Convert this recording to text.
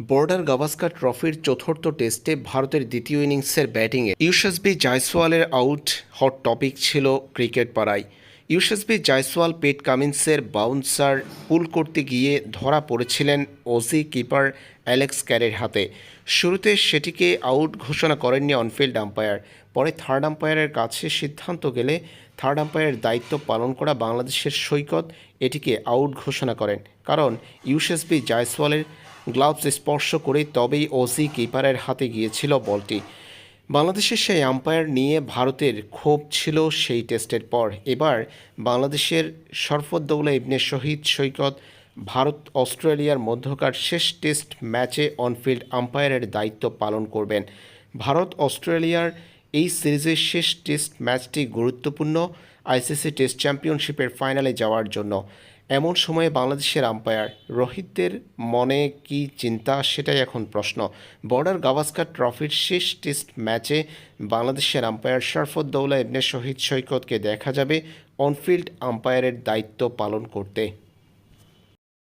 Border Gavaskar ট্রফির চতুর্থ টেস্টে ভারতের দ্বিতীয় ইনিংসের ব্যাটিংয়ে ইউশাসবি জায়সওয়ালের আউট হট টপিক ছিল ক্রিকেট পাড়ায়। ইউশাসবি জায়সওয়াল পেট কামিন্সের বাউন্সার পুল করতে গিয়ে ধরা পড়েছিলেন ওজি কিপার অ্যালেক্স ক্যারের হাতে। শুরুতে সেটিকে আউট ঘোষণা করেননি অনফিল্ড আম্পায়ার। পরে থার্ড আম্পায়ারের কাছে সিদ্ধান্ত গেলে থার্ড আম্পায়ারের দায়িত্ব পালন করা বাংলাদেশের সৈকত, এটিকে আউট ঘোষণা করেন। কারণ ইউশাসবি জায়সওয়ালের গ্লাভস স্পর্শ করে তবেই অজি কিপারের হাতে গিয়েছিল বলটি। বাংলাদেশের সেই আম্পায়ার নিয়ে ভারতের ক্ষোভ ছিল সেই টেস্টের পর। এবার বাংলাদেশের শরফদ্দৌলা ইবনে শহীদ সৈকত ভারত অস্ট্রেলিয়ার মধ্যকার শেষ টেস্ট ম্যাচে অনফিল্ড আম্পায়ারের দায়িত্ব পালন করবেন। ভারত অস্ট্রেলিয়ার এই সিরিজের শেষ টেস্ট ম্যাচটি গুরুত্বপূর্ণ। আইসিসি টেস্ট চ্যাম্পিয়নশিপের ফাইনালে যাওয়ার জন্য। এমন সময়ে বাংলাদেশের আম্পায়ার রোহিতদের মনে কি চিন্তা? সেটাই এখন প্রশ্ন। বর্ডার গাভাস্কার ট্রফির শেষ টেস্ট ম্যাচে বাংলাদেশের আম্পায়ার শরফদ্দৌলা ইবনে শহীদ সৈকতকে দেখা যাবে অনফিল্ড আম্পায়ারের দায়িত্ব পালন করতে।